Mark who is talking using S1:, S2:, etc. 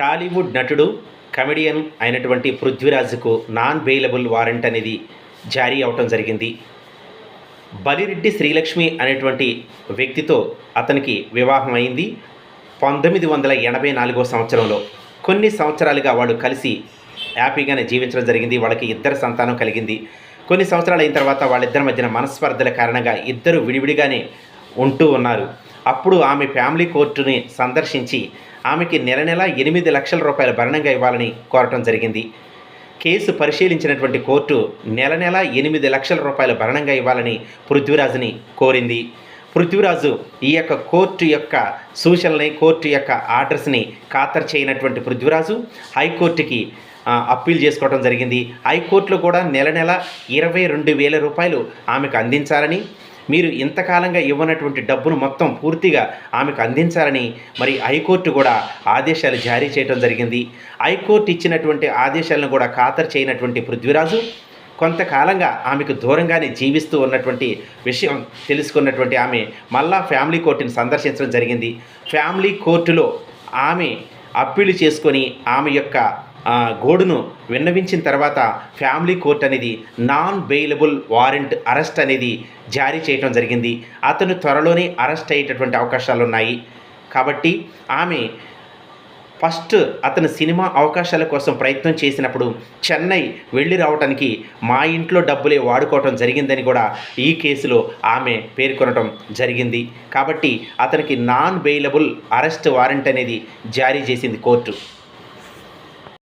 S1: టాలీవుడ్ నటుడు కమెడియన్ అయినటువంటి పృథ్వీరాజ్కు non bailable warrant అనేది జారీ అవటం జరిగింది. బలిరెడ్డి శ్రీలక్ష్మి అనేటువంటి వ్యక్తితో అతనికి వివాహం అయింది. పంతొమ్మిది వందల ఎనభై నాలుగో సంవత్సరంలో కొన్ని సంవత్సరాలుగా వాడు కలిసి హ్యాపీగానే జీవించడం జరిగింది. వాళ్ళకి ఇద్దరు సంతానం కలిగింది. కొన్ని సంవత్సరాలు అయిన తర్వాత వాళ్ళిద్దరి మధ్యన మనస్పర్ధల కారణంగా ఇద్దరు విడివిడిగానే ఉంటూ ఉన్నారు. అప్పుడు ఆమె ఫ్యామిలీ కోర్టుని సందర్శించి ఆమెకి నెల నెల ఎనిమిది లక్షల రూపాయల భరణంగా ఇవ్వాలని కోరటం జరిగింది. కేసు పరిశీలించినటువంటి కోర్టు నెల నెల ఎనిమిది లక్షల రూపాయల భరణంగా ఇవ్వాలని పృథ్వీరాజుని కోరింది. పృథ్వీరాజు ఈ యొక్క కోర్టు యొక్క సూచనల్ని కోర్టు యొక్క ఆర్డర్స్ని ఖాతరు చేయనటువంటి పృథ్వీరాజు హైకోర్టుకి అప్పీల్ చేసుకోవడం జరిగింది. హైకోర్టులో కూడా నెల నెల ఇరవై రెండు వేల రూపాయలు ఆమెకు అందించాలని మీరు ఇంతకాలంగా ఇవ్వనటువంటి డబ్బును మొత్తం పూర్తిగా ఆమెకు అందించాలని మరి హైకోర్టు కూడా ఆదేశాలు జారీ చేయడం జరిగింది. హైకోర్టు ఇచ్చినటువంటి ఆదేశాలను కూడా ఖాతరు చేయనటువంటి పృథ్వీరాజు కొంతకాలంగా ఆమెకు దూరంగానే జీవిస్తూ ఉన్నటువంటి విషయం తెలుసుకున్నటువంటి ఆమె మళ్ళా ఫ్యామిలీ కోర్టుని సందర్శించడం జరిగింది. ఫ్యామిలీ కోర్టులో ఆమె అప్పీలు చేసుకొని ఆమె యొక్క గోడును విన్నవించిన తర్వాత ఫ్యామిలీ కోర్ట్ అనేది నాన్ బెయిలబుల్ వారెంట్ అరెస్ట్ అనేది జారీ చేయడం జరిగింది. అతను త్వరలోనే అరెస్ట్ అయ్యేటటువంటి అవకాశాలు ఉన్నాయి కాబట్టి ఆమె ఫస్ట్ అతను సినిమా అవకాశాల కోసం ప్రయత్నం చేసినప్పుడు చెన్నై వెళ్ళి రావడానికి మా ఇంట్లో డబ్బులే వాడుకోవటం జరిగిందని కూడా ఈ కేసులో ఆమె పేర్కొనటం జరిగింది. కాబట్టి అతనికి నాన్ బెయిలబుల్ అరెస్ట్ వారెంట్ అనేది జారీ చేసింది కోర్టు.